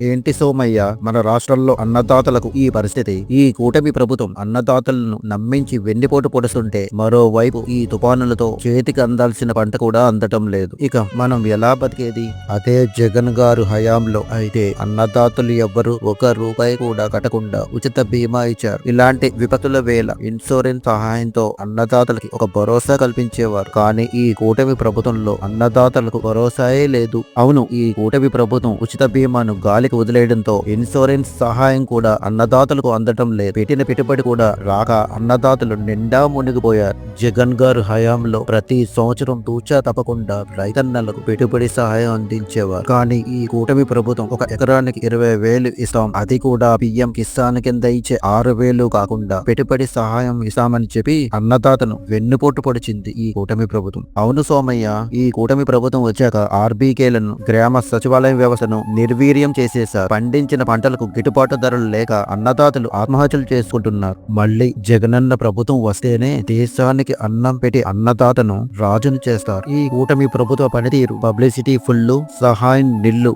ఏంటి సోమయ్య? మన రాష్ట్రంలో అన్నదాతలకు ఈ పరిస్థితి. ఈ కూటమి ప్రభుత్వం అన్నదాతలను నమ్మించి వెన్నిపోటు పొడుస్తుంటే మరోవైపు ఈ తుఫానులతో చేతికి అందాల్సిన పంట కూడా అందటం లేదు. ఇక మనం ఎలా బతికేది? అదే జగన్ గారు హయాంలో అయితే అన్నదాతలు ఎవ్వరు ఒక రూపాయి కూడా కట్టకుండా ఉచిత బీమా ఇచ్చారు. ఇలాంటి విపత్తుల వేళ ఇన్సూరెన్స్ సహాయంతో అన్నదాతలకి ఒక భరోసా కల్పించేవారు. కానీ ఈ కూటమి ప్రభుత్వంలో అన్నదాతలకు భరోసాయే లేదు. అవును ఈ కూటమి ప్రభుత్వం ఉచిత బీమాను గాలి గాలికి వదిలేయడంతో ఇన్సూరెన్స్ సహాయం కూడా అన్నదాతలకు అందటం లేదు. పెట్టిన పెట్టుబడి కూడా రాక అన్నదాతలు నిండా మునిగిపోయారు. జగన్ గారు హయాంలో ప్రతి సంవత్సరం తూచా తప్పకుండా రైతన్నలకు పెట్టుబడి సహాయం అందించేవారు. కానీ ఈ కూటమి ప్రభుత్వం ఒక ఎకరానికి ఇరవై వేలు ఇస్తాం. అది కూడా పిఎం కిసాన్ కింద ఇచ్చే ఆరు వేలు కాకుండా పెట్టుబడి సహాయం ఇస్తామని చెప్పి అన్నదాతను వెన్నుపోటు పొడిచింది ఈ కూటమి ప్రభుత్వం. అవును సోమయ్య ఈ కూటమి ప్రభుత్వం వచ్చాక ఆర్బీకేలను గ్రామ సచివాలయం వ్యవస్థను నిర్వీర్యం చేసి చేసేశారు పండించిన పంటలకు గిట్టుబాటు ధరలు లేక అన్నదాతలు ఆత్మహత్యలు చేసుకుంటున్నారు. మళ్ళీ జగనన్న ప్రభుత్వం వస్తేనే దేశానికి అన్నం పెట్టి అన్నదాతను రాజును చేస్తారు. ఈ కూటమి ప్రభుత్వ పనితీరు పబ్లిసిటీ ఫుల్ సహాయం నిల్లు.